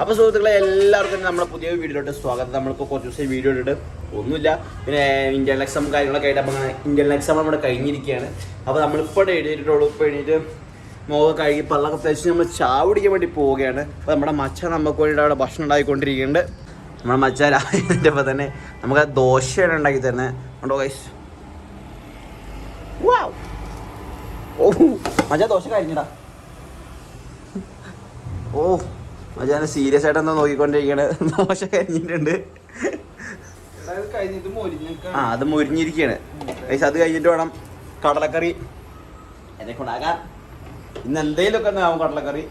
അപ്പോൾ സുഹൃത്തുക്കളെ എല്ലാവർക്കും നമ്മുടെ പുതിയ വീഡിയോയിലോട്ട് സ്വാഗതം. നമ്മളിപ്പോൾ കുറച്ച് ദിവസം വീഡിയോ ഇട്ടിട്ട് ഒന്നുമില്ല. പിന്നെ ഇന്ത്യൻ എക്സാം കാര്യങ്ങളൊക്കെ ആയിട്ട് അപ്പോൾ ഇന്ത്യൻ എക്സാം നമ്മുടെ കഴിഞ്ഞിരിക്കുകയാണ്. അപ്പോൾ നമ്മളിപ്പോൾ എഴുതിയിട്ടുള്ളൂ ഇപ്പോൾ എഴുതിയിട്ട് മുഖം കഴുകി പള്ളൊക്കെ തേച്ച് നമ്മൾ ചാവടിക്കാൻ വേണ്ടി പോവുകയാണ്. അപ്പോൾ നമ്മുടെ മച്ച നമുക്ക് വേണ്ടിയിട്ട് അവിടെ ഭക്ഷണം ഉണ്ടാക്കിക്കൊണ്ടിരിക്കുന്നുണ്ട്. നമ്മുടെ മച്ച രാവിലെ തന്നെ നമുക്ക് ദോശയാണ് ഉണ്ടാക്കി തരുന്നത്. ഉണ്ടോ ഗൈസ് ഓ മച്ച ദോശ കഴിഞ്ഞടാ ഓ. മജ സീരിയസ് ആയിട്ട് എന്താ നോക്കിക്കൊണ്ടിരിക്കണ. ദോശ കരിഞ്ഞിട്ടുണ്ട് ആ അത് മുരിഞ്ഞിരിക്കുകയാണ് ഗൈസ് അത് കഴിഞ്ഞിട്ട് വേണം കടലക്കറി. എന്നെ കൊണ്ടാകാൻ ഇന്ന് എന്തെങ്കിലുമൊക്കെ ആവും കടലക്കറി.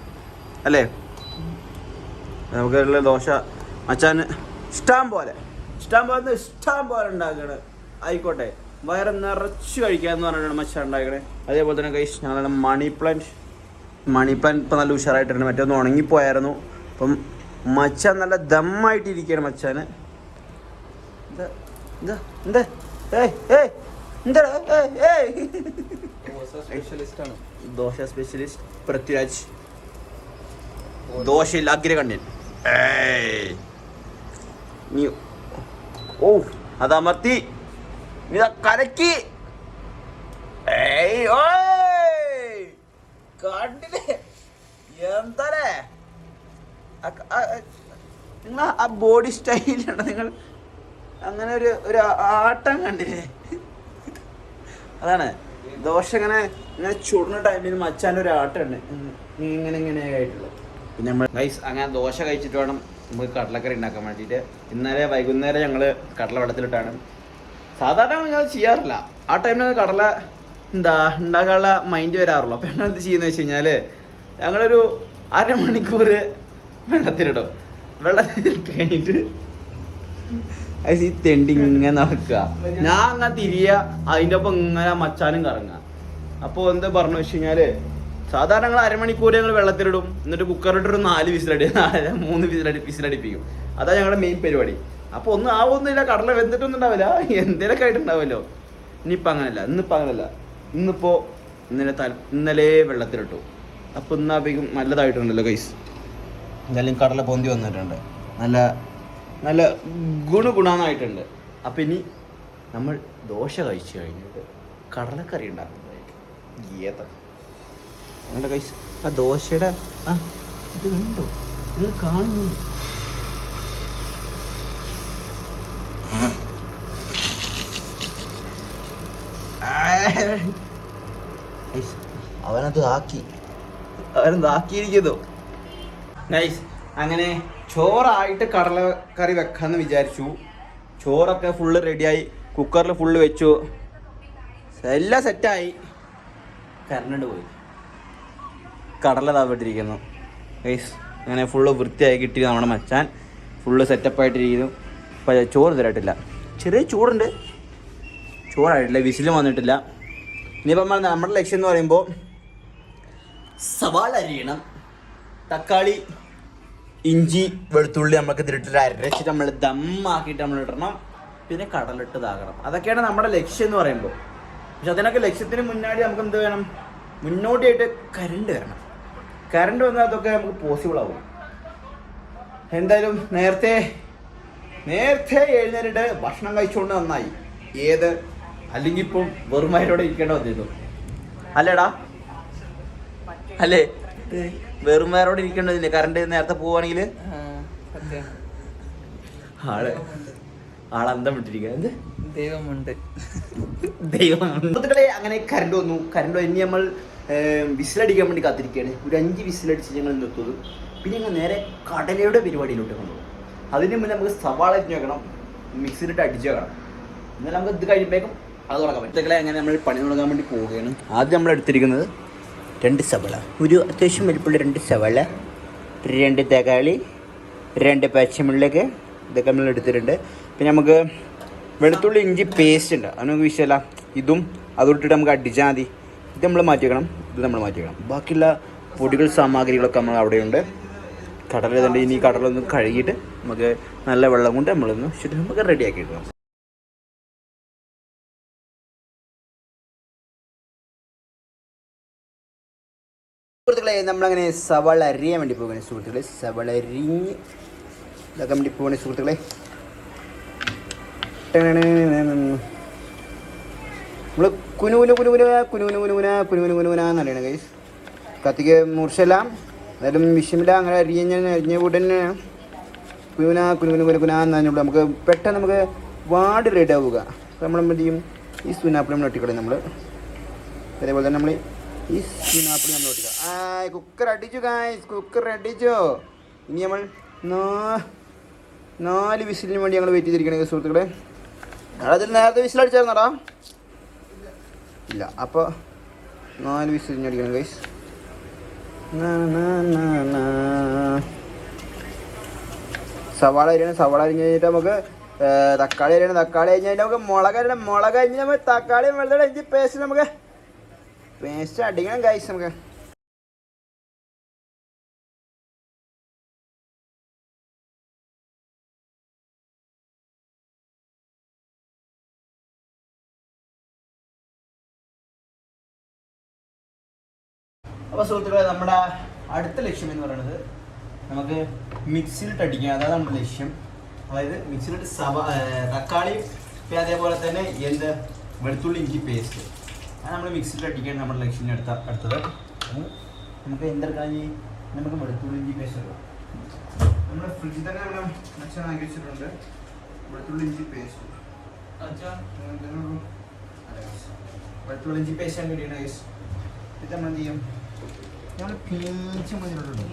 അല്ലേ? നമുക്കുള്ള ദോശ അച്ഛൻ ഇഷ്ടം പോലെ. ഇഷ്ടം പോലെ ഇഷ്ടം പോലെ ഉണ്ടാക്കണേ. ആയിക്കോട്ടെ. വയറ് നിറച്ച് കഴിക്കാന്ന് പറഞ്ഞിട്ടാണ് മച്ചാൻ ഉണ്ടാക്കണേ. അതേപോലെ തന്നെ കൈസ് ഞങ്ങളുടെ മണി പ്ലാന്റ് മണി പ്ലാന്റ് ഇപ്പം നല്ല ഉഷാറായിട്ടുണ്ട്. മറ്റൊന്ന് ഉണങ്ങിപ്പോയായിരുന്നു. അപ്പം മച്ച നല്ല ദമ്മായിട്ട് ഇരിക്കുകയാണ് മച്ചാന്. എന്താ എന്താ എന്താ? ദോശ സ്പെഷ്യലിസ്റ്റ് പൃഥ്വിരാജ്. ദോശയിൽ നീ ഓ അതമർത്തി. നീ കലക്കി. കണ്ടില്ലേ എന്താലേ? നിങ്ങൾ ആ ബോഡി സ്റ്റൈലുണ്ട് നിങ്ങൾ അങ്ങനെ ഒരു ഒരു ആട്ടം കണ്ടില്ലേ? അതാണ്. ദോശ ഇങ്ങനെ ഇങ്ങനെ ചുടുന്ന ടൈമിൽ മച്ചാന്റെ ഒരു ആട്ടമുണ്ട്. ഇങ്ങനെ ഇങ്ങനെ ആയിട്ടുള്ളത്. പിന്നെ നമ്മൾ ഗൈസ് അങ്ങനെ ദോശ കഴിച്ചിട്ട് വേണം നമുക്ക് കടലക്കറി ഉണ്ടാക്കാൻ വേണ്ടിയിട്ട്. ഇന്നലെ വൈകുന്നേരം ഞങ്ങൾ കടല വെള്ളത്തിലിട്ടാണ് സാധാരണ ഞങ്ങൾ ചെയ്യാറില്ല. ആ ടൈമിൽ കടല എന്താ ഉണ്ടാക്കാനുള്ള മൈൻഡ് വരാറുള്ളൂ അപ്പോൾ ഞങ്ങൾ എന്ത് ചെയ്യുന്നത് വെച്ച് കഴിഞ്ഞാൽ ഞങ്ങളൊരു അരമണിക്കൂർ വെള്ളത്തിലിടും. വെള്ളത്തിൽ കഴിഞ്ഞിട്ട് അത് ഈ തെണ്ടി ഇങ്ങനെ നടക്കുക. ഞാൻ അങ്ങനെ തിരിയ അതിന്റെ ഒപ്പം ഇങ്ങനെ മച്ചാനും കറങ്ങുക. അപ്പോൾ എന്താ പറഞ്ഞു വെച്ച് കഴിഞ്ഞാൽ സാധാരണ ഞങ്ങൾ അരമണിക്കൂർ ഞങ്ങൾ വെള്ളത്തിലിടും. എന്നിട്ട് കുക്കറിട്ടൊരു നാല് വിസിലടി നാല് മൂന്ന് വിസിലടി വിസിലടിപ്പിക്കും അതാ ഞങ്ങളുടെ മെയിൻ പരിപാടി. അപ്പോൾ ഒന്നും ആവൊന്നുമില്ല കടല വെന്തിട്ടൊന്നും ഉണ്ടാവില്ല. എന്തേലൊക്കെ ആയിട്ടുണ്ടാവല്ലോ ഇനിയിപ്പോൾ അങ്ങനല്ല ഇന്നിപ്പോൾ അങ്ങനല്ല. ഇന്നിപ്പോൾ ഇന്നലെ തല ഇന്നലെ വെള്ളത്തിലിട്ടു. അപ്പോൾ ഇന്നാപ്പേക്കും നല്ലതായിട്ടുണ്ടല്ലോ കൈസ് എന്തായാലും കടല പൊന്തി വന്നിട്ടുണ്ട്. നല്ല നല്ല ഗുണഗുണാന്നായിട്ടുണ്ട്. അപ്പം ഇനി നമ്മൾ ദോശ കഴിച്ചു കഴിഞ്ഞിട്ട് കടലക്കറി ഉണ്ടാക്കുന്നതായിരിക്കും. ഏത? ആ ദോശയുടെ ആ ഇത് കണ്ടോ? നിങ്ങൾ കാണുന്നു. അവനത് ആക്കി. അവനത് ആക്കിയിരിക്കുന്നു? നൈസ് അങ്ങനെ ചോറായിട്ട് കടലക്കറി വെക്കാന്ന് വിചാരിച്ചു. ചോറൊക്കെ ഫുള്ള് റെഡിയായി കുക്കറിൽ ഫുള്ള് വെച്ചു. എല്ലാം സെറ്റായി കരണ്ട് പോയി. കടല താപ്പെട്ടിരിക്കുന്നു ഗൈസ് അങ്ങനെ ഫുള്ള് വൃത്തിയായി കിട്ടി നമ്മുടെ മച്ചാൻ. ഫുള്ള് സെറ്റപ്പായിട്ടിരിക്കുന്നു അപ്പം ചോറ് തരായിട്ടില്ല ചെറിയ ചൂടുണ്ട്. ചോറായിട്ടില്ല. വിസിലും വന്നിട്ടില്ല. ഇനിയിപ്പോൾ നമ്മൾ നമ്മുടെ ലക്ഷ്യം എന്ന് പറയുമ്പോൾ സവാള അരിയണം. തക്കാളി ഇഞ്ചി വെളുത്തുള്ളി നമുക്ക് ഇതിലിട്ടിട്ട് അരച്ചിട്ട് നമ്മൾ ദമ്മാക്കിയിട്ട് നമ്മൾ ഇടണം. പിന്നെ കടലിട്ട് ഇതാകണം അതൊക്കെയാണ് നമ്മുടെ ലക്ഷ്യം എന്ന് പറയുമ്പോൾ. പക്ഷെ അതിനൊക്കെ ലക്ഷ്യത്തിന് മുന്നാടി നമുക്ക് എന്ത് വേണം? മുന്നോട്ടിയായിട്ട് കരണ്ട് വരണം. കരണ്ട് വന്നാൽ അതൊക്കെ നമുക്ക് പോസിബിൾ ആവും. എന്തായാലും നേരത്തെ നേരത്തെ എഴുന്നേറ്റ് ഭക്ഷണം കഴിച്ചുകൊണ്ട് നന്നായി. ഏത്? അല്ലെങ്കിൽ ഇപ്പം വെറുമാരോടെ ഇരിക്കേണ്ട വന്നിരുന്നു. അല്ലേടാ? അല്ലേ? വെറുമാരോടെ ഇരിക്കേണ്ടതില്ലേ? കറണ്ട് നേരത്തെ പോവാണെങ്കിൽ ആൾ ആളന്തം വിട്ടിരിക്കുക എന്ത്? ദൈവമുണ്ട്. ദൈവം സുഹൃത്തുക്കളെ അങ്ങനെ കറണ്ട് വന്നു. കറണ്ട് ഇനി നമ്മൾ വിസിലടിക്കാൻ വേണ്ടി കാത്തിരിക്കുകയാണ്. ഒരു അഞ്ച് വിസിലടിച്ച് ഞങ്ങൾ നിർത്തുന്നു പിന്നെ ഞങ്ങൾ നേരെ കടലയുടെ പരിപാടിയിലോട്ട് കൊണ്ടുപോകും. അതിന് മുന്നേ നമുക്ക് സവാള വെക്കണം. മിക്സിയിലിട്ട് അടിച്ച് വെക്കണം. എന്നാൽ നമുക്ക് ഇത് കഴിയുമ്പോഴേക്കും അത് തുടങ്ങാം സുഹൃത്തുക്കളെ അങ്ങനെ നമ്മൾ പണി തുടങ്ങാൻ വേണ്ടി പോവുകയാണ്. ആദ്യം നമ്മൾ എടുത്തിരിക്കുന്നത് രണ്ട് സവള. ഒരു അത്യാവശ്യം വലിപ്പമുള്ള രണ്ട് സവള രണ്ട് തക്കാളി രണ്ട് പച്ചമുളക് ഇതൊക്കെ നമ്മൾ എടുത്തിട്ടുണ്ട്. പിന്നെ നമുക്ക് വെളുത്തുള്ളി ഇഞ്ചി പേസ്റ്റ് ഉണ്ട്. അത് നമുക്ക് വിഷയമല്ല ഇതും അതോട്ടിട്ട് നമുക്ക് അടിച്ചാൽ മതി. ഇത് നമ്മൾ മാറ്റിക്കണം ഇത് നമ്മൾ മാറ്റിക്കണം ബാക്കിയുള്ള പൊടികൾ സാമഗ്രികളൊക്കെ നമ്മൾ അവിടെയുണ്ട്. കടല ഇതുണ്ട് ഇനി കടലൊന്ന് കഴുകിയിട്ട് നമുക്ക് നല്ല വെള്ളം കൊണ്ട് നമ്മളൊന്ന് ശരി നമുക്ക് റെഡിയാക്കി ഇടണം സുഹൃത്തുക്കളെ നമ്മളങ്ങനെ സവാള അരിയാൻ വേണ്ടി പോകുന്നത് സുഹൃത്തുക്കളെ. സവാള അരിഞ്ഞ് ഇതാക്കാൻ വേണ്ടി പോകുന്നത് സുഹൃത്തുക്കളെ നമ്മൾ കുനു കുനു കുനു കുന കുനു കുനു എന്ന് അറിയണം കൈസ് കത്തിക്ക് മൂർച്ചല്ല എന്നാലും വിഷമില്ല അങ്ങനെ അരിഞ്ഞ അരിഞ്ഞ കൂടെ തന്നെ കുനുകുന കുനുകുന എന്നറിഞ്ഞുള്ളൂ നമുക്ക് പെട്ടെന്ന് നമുക്ക് വാട് റെഡി ആവുക. നമ്മൾ എന്ത് ചെയ്യും? ഈ സുനാപ്പിൾ നമ്മൾ ഒട്ടിക്കളയും നമ്മൾ അതേപോലെ തന്നെ നമ്മൾ ഈ സുനാപ്പിൾ നമ്മൾ ഒട്ടിക്കുക ആ കുക്കർ അടിച്ചു ഗായ്സ് കുക്കർ അടിച്ചു. ഇനി നമ്മൾ നാല് വിസിലിന് വേണ്ടി ഞങ്ങൾ വെയിറ്റ് ചെയ്തിരിക്കണേ സുഹൃത്തുക്കളെ. അതിൽ നേരത്തെ വിസിൽ അടിച്ചായിരുന്നടാ. ഇല്ല അപ്പോൾ നാല് വിസിലിന് അടിക്കണം ഗൈസ് സവാള അരിയാണ് സവാള അരിഞ്ഞ് കഴിഞ്ഞിട്ട് നമുക്ക് തക്കാളി അരിയാണ്. തക്കാളി അരിഞ്ഞ് കഴിഞ്ഞാൽ നമുക്ക് മുളക് അരിയണം. മുളക് അരിഞ്ഞ് നമ്മൾ തക്കാളി വെള്ളം ഇഞ്ചി പേസ്റ്റ് നമുക്ക് പേസ്റ്റ് അടിക്കണം ഗൈസ് നമുക്ക്. അപ്പോൾ സുഹൃത്തുക്കളെ നമ്മുടെ അടുത്ത ലക്ഷ്യം എന്ന് പറയുന്നത് നമുക്ക് മിക്സിയിലിട്ട് അടിക്കുക അതാണ് നമ്മുടെ ലക്ഷ്യം. അതായത് മിക്സിയിലിട്ട് സവ തക്കാളി അതേപോലെ തന്നെ എന്ത്? വെളുത്തുള്ളി ഇഞ്ചി പേസ്റ്റ് അത് നമ്മൾ മിക്സിയിൽ അടിക്കുകയാണ് നമ്മുടെ ലക്ഷ്യം അടുത്ത അടുത്തത്. നമുക്ക് എന്തെടുക്കാൻ നമുക്ക് വെളുത്തുള്ളി ഇഞ്ചി പേസ്റ്റ് എടുക്കാം. നമ്മുടെ ഫ്രിഡ്ജിൽ തന്നെ നമ്മൾ അച്ഛൻ ആക്കി വെച്ചിട്ടുണ്ട്. വെളുത്തുള്ളി ഇഞ്ചി പേസ്റ്റ്. വെളുത്തുള്ളി ഇഞ്ചി പേസ്റ്റ് ആണ് കിട്ടിയത് ഗൈസ് ഇത് നമ്മൾ എന്ത് ചെയ്യും? നമ്മൾ പീച്ച് മതിലുണ്ട്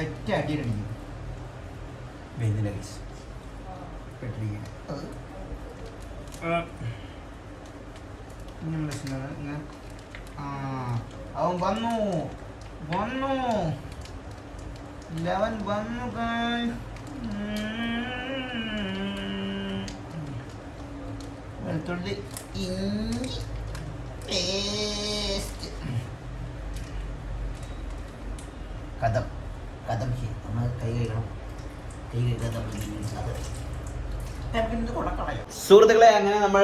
ഒറ്റ അടിയിലടിക്കും ventilaris. Ventilaris. Uh. Uh. Ah, awan bannu, bannu, lawan bannu guys. Hmm. Bentar ini. Peste. Kadap, kadap sih, sama kayak gitu. സുഹൃത്തുക്കളെ അങ്ങനെ നമ്മൾ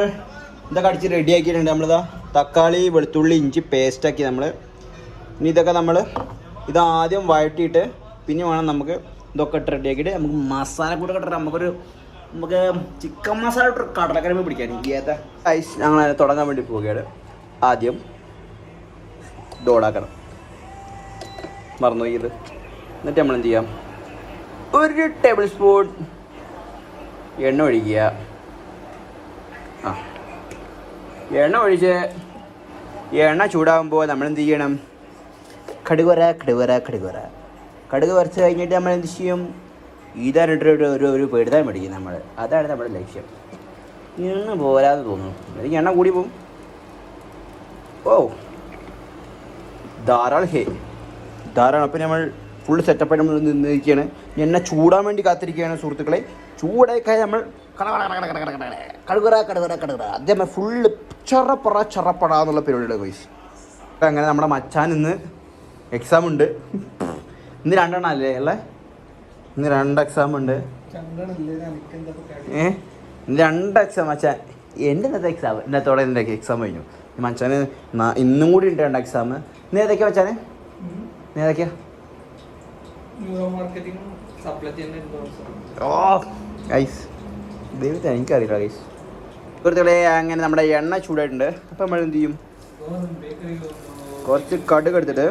ഇതൊക്കെ അടിച്ച് റെഡി ആക്കിയിട്ടുണ്ട്. നമ്മളിതാ തക്കാളി വെളുത്തുള്ളി ഇഞ്ചി പേസ്റ്റ് ആക്കി നമ്മൾ ഇനി ഇതൊക്കെ നമ്മൾ ഇത് ആദ്യം വഴറ്റിയിട്ട് പിന്നെ വേണം നമുക്ക് ഇതൊക്കെ ഇട്ട് റെഡി ആക്കിയിട്ട് നമുക്ക് മസാല കൂടെ ഇട്ടിട്ട് നമുക്കൊരു നമുക്ക് ചിക്കൻ മസാല ഇട്ട് കടലക്കരമ്പ് പിടിക്കാൻ ഏതാ? ഐസ് ഞങ്ങൾ തുടങ്ങാൻ വേണ്ടി പോവുകയാണ്. ആദ്യം ഡോളാക്കണം മറന്നു ഇത്. എന്നിട്ട് നമ്മൾ എന്ത് ചെയ്യാം? ഒരു ടേബിൾ സ്പൂൺ എണ്ണ ഒഴിക്കുക. ആ. എണ്ണ ഒഴിച്ച് എണ്ണ ചൂടാകുമ്പോൾ നമ്മൾ എന്ത് ചെയ്യണം? കടുകുവര കടുകുവര കടുകുവര. കടുക് വരച്ച് കഴിഞ്ഞിട്ട് നമ്മൾ എന്ത് ചെയ്യും? ഈതാനിട്ട് ഒരു ഒരു ഒരു പെടുതാൻ മേടിക്കും നമ്മൾ. അതാണ് നമ്മുടെ ലക്ഷ്യം. എണ്ണ പോരാതെ തോന്നുന്നു എനിക്ക് എണ്ണ കൂടി പോകും ഓ. ധാരാളം ഹേ. ധാരാളം. അപ്പം നമ്മൾ ഫുൾ സെറ്റപ്പായിട്ട് നമ്മൾ നിന്നിരിക്കുകയാണ്. എന്നെ ചൂടാൻ വേണ്ടി കാത്തിരിക്കുകയാണ് സുഹൃത്തുക്കളെ. ചൂടേക്കായി നമ്മൾ കടുകറ കടുകറ കടുകറ. അതേമാതിരി ഫുള്ള് ചെറപ്പറ ചെറപ്പട എന്നുള്ള പരിപാടിയുടെ വയസ്സ് അങ്ങനെ നമ്മുടെ മച്ചാൻ ഇന്ന് എക്സാം ഉണ്ട്. ഇന്ന് രണ്ടെണ്ണം അല്ലേ അല്ലേ ഇന്ന് രണ്ട് എക്സാം ഉണ്ട്. ഏ? രണ്ട് എക്സാം മച്ചാൻ. എന്റെ ഇന്നത്തെ എക്സാം ഇന്നത്തോടെ എന്റെ എക്സാം കഴിഞ്ഞു. മച്ചാന് ഇന്നും കൂടി ഉണ്ട് രണ്ട് എക്സാം ഇന്ന് ഏതൊക്കെയാ മച്ചാന്? നീ ഏതൊക്കെയാ? Neuro marketing supply chain oh guys ദൈവത്തെ എനിക്കറിയില്ല ഗൈസ് സുഹൃത്തുക്കളെ അങ്ങനെ നമ്മുടെ എണ്ണ ചൂടായിട്ടുണ്ട്. അപ്പം നമ്മൾ എന്ത് ചെയ്യും? കുറച്ച് കടുക് എടുത്തിട്ട്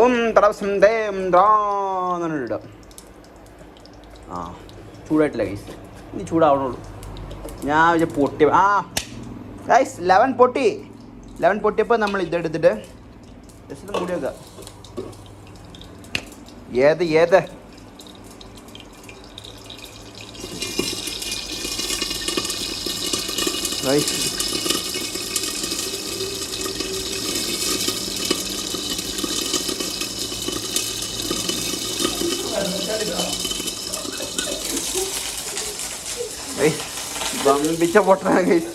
ഓം തടവസം ദേം ദ്രാന്ന് ഇടാം. ആ ചൂടായിട്ടില്ല ഗൈസ് ഇനി ചൂടാവണുള്ളൂ. ഞാൻ വിചാ പൊട്ടി ആ ഗൈസ് ലെവൻ പൊട്ടി. ലെവൻ പൊട്ടിയപ്പോൾ നമ്മൾ ഇതെടുത്തിട്ട് ജസ്റ്റ് കൂടി വെക്കുക ഏത് ഏത്? വമ്പിച്ച പൊട്ടനാണ് ഗൈസ്.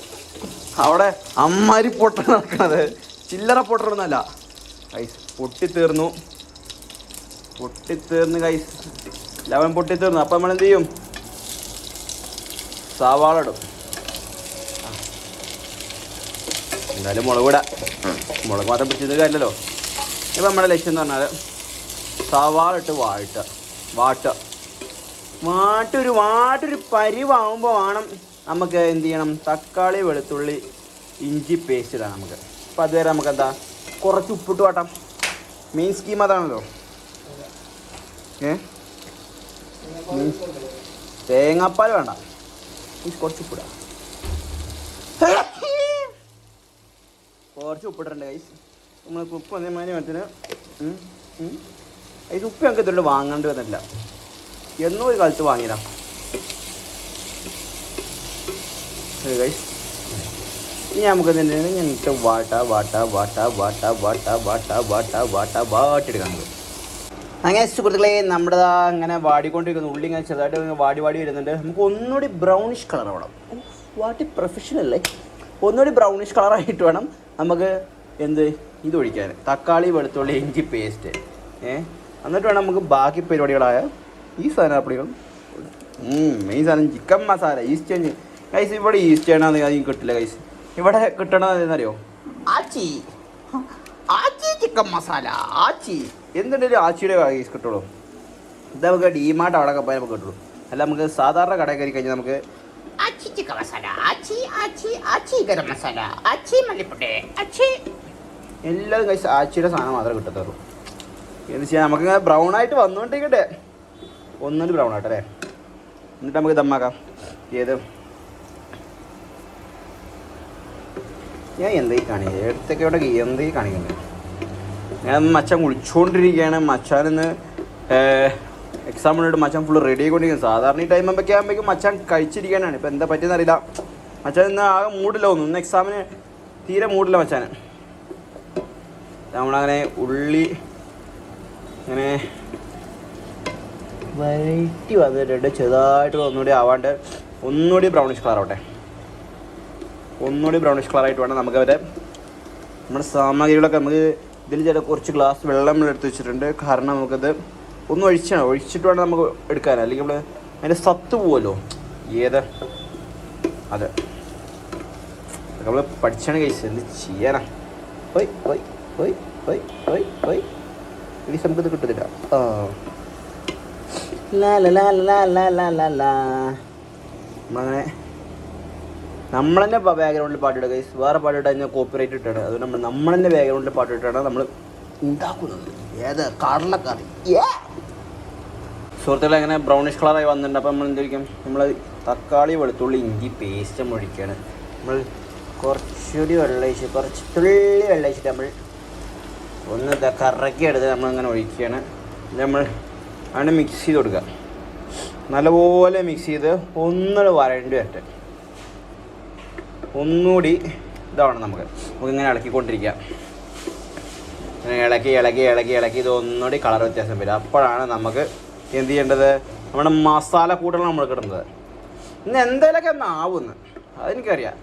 അവിടെ അമ്മാരി പൊട്ടൻ നടക്കണത് ചില്ലറ പൊട്ടണമെന്നല്ല ഗൈസ് പൊട്ടിത്തീർന്നു. പൊട്ടിത്തീർന്ന് കൈ ലവൻ പൊട്ടിത്തീർന്നു. അപ്പം നമ്മൾ എന്ത് ചെയ്യും? സവാള ഇടും. എന്തായാലും മുളക് ഇടാം. മുളക് മാത്രം പിടിച്ചത് കാര്യമല്ലോ ഇപ്പം നമ്മുടെ ലക്ഷ്യം എന്ന് പറഞ്ഞാൽ സവാള ഇട്ട് വാട്ടുക. വാട്ടുക. വാട്ടൊരു വാട്ടൊരു പരിവാകുമ്പോൾ വേണം നമുക്ക് എന്ത് ചെയ്യണം? തക്കാളി വെളുത്തുള്ളി ഇഞ്ചി പേസ്റ്റ് ഇടാം നമുക്ക്. അപ്പം അതുവരെ നമുക്ക് എന്താ കുറച്ച് ഉപ്പിട്ട് വാട്ടാം. മെയിൻ സ്കീം അതാണല്ലോ. ഏ തേങ്ങാപ്പാൽ വേണ്ട കുറച്ച് ഉപ്പിടാം കുറച്ച് ഉപ്പിട്ടിട്ടുണ്ട് ഐസ് നമ്മൾ ഉപ്പ് വന്നമാതിരി മറ്റേ ഐസ് ഉപ്പ് ഞങ്ങൾക്ക് ഇതുകൊണ്ട് വാങ്ങേണ്ടി വന്നില്ല എന്നോ ഒരു കാലത്ത് വാങ്ങിയതാ ഇനി നമുക്ക് തന്നെ ഞങ്ങൾക്ക് വാട്ട വാട്ട വാട്ട വാട്ട വാട്ട വാട്ട വാട്ട വാട്ട വാട്ടെടുക്കാൻ നമുക്ക് അങ്ങനെ സുഹൃത്തുക്കളെ നമ്മുടെ അങ്ങനെ വാടിക്കൊണ്ടിരിക്കുന്നു. ഉള്ളി ഇങ്ങനെ ചെറുതായിട്ട് വാടി വാടി വരുന്നുണ്ട്. നമുക്ക് ഒന്നുകൂടി ബ്രൗണിഷ് കളർ വേണം. വാട്ടി പ്രൊഫഷണൽ അല്ലേ? ഒന്നുകൂടി ബ്രൗണിഷ് കളറായിട്ട് വേണം നമുക്ക് എന്ത്? ഇത് ഒഴിക്കാൻ. തക്കാളി വെളുത്തുള്ളി ഇഞ്ചി പേസ്റ്റ് ഏ? എന്നിട്ട് വേണം നമുക്ക് ബാക്കി പരിപാടികളായ ഈ സാധനപ്പടികളും മെയിൻ സാധനം ചിക്കൻ മസാല ഈസ്റ്റ് കൈസ് ഇവിടെ ഈസ്റ്റ് അധികം കിട്ടില്ല കൈസ് ഇവിടെ കിട്ടണത് എന്നറിയോ ആച്ചി. ആച്ചി ചിക്കൻ മസാല ആച്ചി. എന്തുണ്ടെങ്കിലും ആച്ചിയുടെ കേസ് കിട്ടുള്ളൂ. ഇത് നമുക്ക് ഡിമാർട്ട് അവിടെ പോയാൽ നമുക്ക് കിട്ടുള്ളൂ. അല്ല നമുക്ക് സാധാരണ കടയിൽ കയറി കഴിഞ്ഞാൽ നമുക്ക് ആച്ചി ചിക്കൻ മസാല ആച്ചി ആച്ചി ആച്ചി ഗരം മസാല ആച്ചി മല്ലിപ്പൊടി ആച്ചി. എല്ലാം കഴിച്ച് ആച്ചിയുടെ സാധനം മാത്രമേ കിട്ടത്തുള്ളൂ. എന്ന് വെച്ചാൽ നമുക്കിങ്ങനെ ബ്രൗൺ ആയിട്ട് വന്നുകൊണ്ടിരിക്കട്ടെ. ഒന്നും ബ്രൗൺ ആയിട്ടല്ലേ എന്നിട്ട് നമുക്ക് ദമ്മാക്കാം ഏത്? ഞാൻ എന്തേ കാണി? എടുത്തൊക്കെ ഇവിടെ എന്തേ കാണിക്കുന്നത് ഞാൻ മച്ചാൻ കുളിച്ചുകൊണ്ടിരിക്കുകയാണ് മച്ചാൻ ഇന്ന് എക്സാം മുന്നിട്ട് മച്ചാൻ ഫുള്ള് റെഡി ആയിക്കൊണ്ടിരിക്കും സാധാരണ ഈ ടൈം ഒക്കെ ആകുമ്പോഴേക്കും മച്ചാൻ കഴിച്ചിരിക്കാനാണ്. ഇപ്പം എന്താ പറ്റിയെന്ന് അറിയില്ല. മച്ചാൻ ഇന്ന് ആകെ മൂടില്ല ഒന്നും ഇന്ന് എക്സാമിന് തീരെ മൂടില്ല മച്ചാൻ നമ്മളങ്ങനെ ഉള്ളി അങ്ങനെ വരട്ടി വന്നിട്ടുണ്ട്. ചെറുതായിട്ട് ഒന്നുകൂടി ആവാണ്ട് ഒന്നുകൂടി ബ്രൗണിഷ് കളർ ആവട്ടെ. ഒന്നുകൂടി ബ്രൗണിഷ് കളറായിട്ട് വേണം നമുക്ക് അവരെ നമ്മുടെ സാമഗ്രികളൊക്കെ നമുക്ക് ഇതിൽ ചില കുറച്ച് ഗ്ലാസ് വെള്ളം എടുത്ത് വെച്ചിട്ടുണ്ട്. കാരണം നമുക്കത് ഒന്ന് ഒഴിച്ചാണ് ഒഴിച്ചിട്ട് വേണം നമുക്ക് എടുക്കാൻ. അല്ലെങ്കിൽ നമ്മൾ അതിന്റെ സത്ത് പോവല്ലോ. ഏത്? അതെ. നമ്മൾ പഠിച്ചാണ് കഴിച്ചത് എന്ത് ചെയ്യാനാ? പോയി പോയി പോയി പോയി പോയി പോയി. ഇനി നമുക്കിത് കിട്ടത്തില്ല. ആ. ലാ ലാ നമ്മൾ തന്നെ ബാക്ക്ഗ്രൗണ്ടിൽ പാട്ടിടുക ഗൈസ് വേറെ പാട്ടിട്ട് കഴിഞ്ഞാൽ കോപ്പിറൈറ്റ് ഇട്ടാണ്. അതുകൊണ്ട് നമ്മൾ നമ്മൾ തന്നെ ബാക്ക്ഗ്രൗണ്ടിൽ പാട്ടിട്ടാണ് നമ്മൾ ഉണ്ടാക്കുന്നത്. ഏത്? കടലക്കറി. സുഹൃത്തുക്കളെ അങ്ങനെ ബ്രൗണിഷ് കളറായി വന്നിട്ടുണ്ട്. അപ്പം നമ്മൾ എന്തായിരിക്കും നമ്മൾ തക്കാളി വെളുത്തുള്ളി ഇഞ്ചി പേസ്റ്റ് നമ്മൾ ഒഴിക്കുകയാണ്. നമ്മൾ കുറച്ചുകൂടി വെള്ളം ഒഴിച്ച് കുറച്ച് തുള്ളി വെള്ളം ഒഴിച്ചിട്ട് നമ്മൾ ഒന്ന് കറക്കി എടുത്ത് നമ്മളിങ്ങനെ ഒഴിക്കുകയാണ്. നമ്മൾ അങ്ങനെ മിക്സ് ചെയ്ത് കൊടുക്കുക. നല്ലപോലെ മിക്സ് ചെയ്ത് ഒന്നുകൂടെ വരേണ്ടി വരട്ടെ. ഒന്നുകൂടി ഇതാവണം നമുക്ക്. നമുക്ക് ഇങ്ങനെ ഇളക്കിക്കൊണ്ടിരിക്കാം ഇളക്കി ഇളക്കി ഇളക്കി ഇളക്കി ഇത് ഒന്നുകൂടി കളർ വ്യത്യാസം വരും. അപ്പോഴാണ് നമുക്ക് എന്ത് ചെയ്യേണ്ടത്? നമ്മുടെ മസാല കൂട്ടണം നമ്മൾ കിട്ടുന്നത് ഇന്ന് എന്തെങ്കിലുമൊക്കെ ഒന്ന് ആവുമെന്ന് അതെനിക്കറിയാം.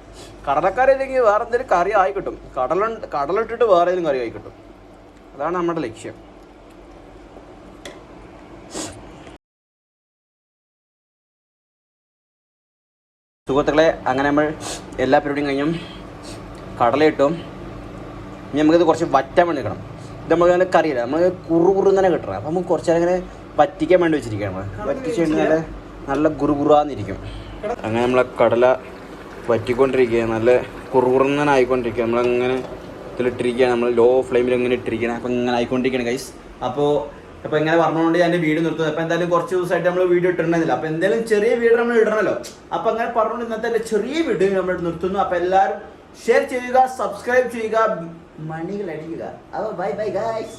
കടലക്കറി ഇല്ലെങ്കിൽ വേറെ എന്തെങ്കിലും കറി ആയി കിട്ടും. കടല കടലിട്ടിട്ട് വേറെ ഏതെങ്കിലും കറി ആയി കിട്ടും. അതാണ് നമ്മുടെ ലക്ഷ്യം. സുഹൃത്തുക്കളെ അങ്ങനെ നമ്മൾ എല്ലാ പരിപാടിയും കഴിഞ്ഞും കടലയിട്ടും ഇനി നമുക്കിത് കുറച്ച് വറ്റാൻ വേണ്ടി നിൽക്കണം. ഇത് നമ്മൾ അങ്ങനെ കറിയില്ല നമ്മൾ കുറു കുറു തന്നെ കിട്ടണം. അപ്പം നമുക്ക് കുറച്ച് നേരം ഇങ്ങനെ വറ്റിക്കാൻ വേണ്ടി വെച്ചിരിക്കുകയാണ്. നമ്മൾ വറ്റിച്ച് കഴിഞ്ഞാൽ നല്ല ഗുറുകുറാന്നിരിക്കും അങ്ങനെ നമ്മളെ കടല വറ്റിക്കൊണ്ടിരിക്കുക നല്ല കുറുകുറുന്നനെ ആയിക്കൊണ്ടിരിക്കുക നമ്മളങ്ങനെ ഇതിലിട്ടിരിക്കുകയാണ് നമ്മൾ ലോ ഫ്ലെയിമിൽ ഇങ്ങനെ ഇട്ടിരിക്കുകയാണ് അപ്പോൾ ഇങ്ങനെ ആയിക്കൊണ്ടിരിക്കുകയാണ് ഗൈസ് അപ്പോൾ അപ്പോൾ ഇങ്ങനെ പറഞ്ഞുകൊണ്ട് ഞാൻ വീഡിയോ നിർത്തുന്നത് അപ്പോൾ എന്തായാലും കുറച്ച് ദിവസമായിട്ട് നമ്മൾ വീഡിയോ ഇട്ടിട്ടുണ്ടായിരുന്നില്ല. അപ്പോൾ എന്തായാലും ചെറിയ വീഡിയോ നമ്മൾ ഇടണമല്ലോ അപ്പോൾ അങ്ങനെ പറഞ്ഞുകൊണ്ട് ഇന്നത്തെ എന്റെ ചെറിയ വീഡിയോ നമ്മൾ നിർത്തുന്നു. അപ്പോൾ എല്ലാവരും ഷെയർ ചെയ്യുക സബ്സ്ക്രൈബ് ചെയ്യുക മണികൾ അടിക്കുക. അപ്പോൾ ബൈ ബൈ ഗൈസ്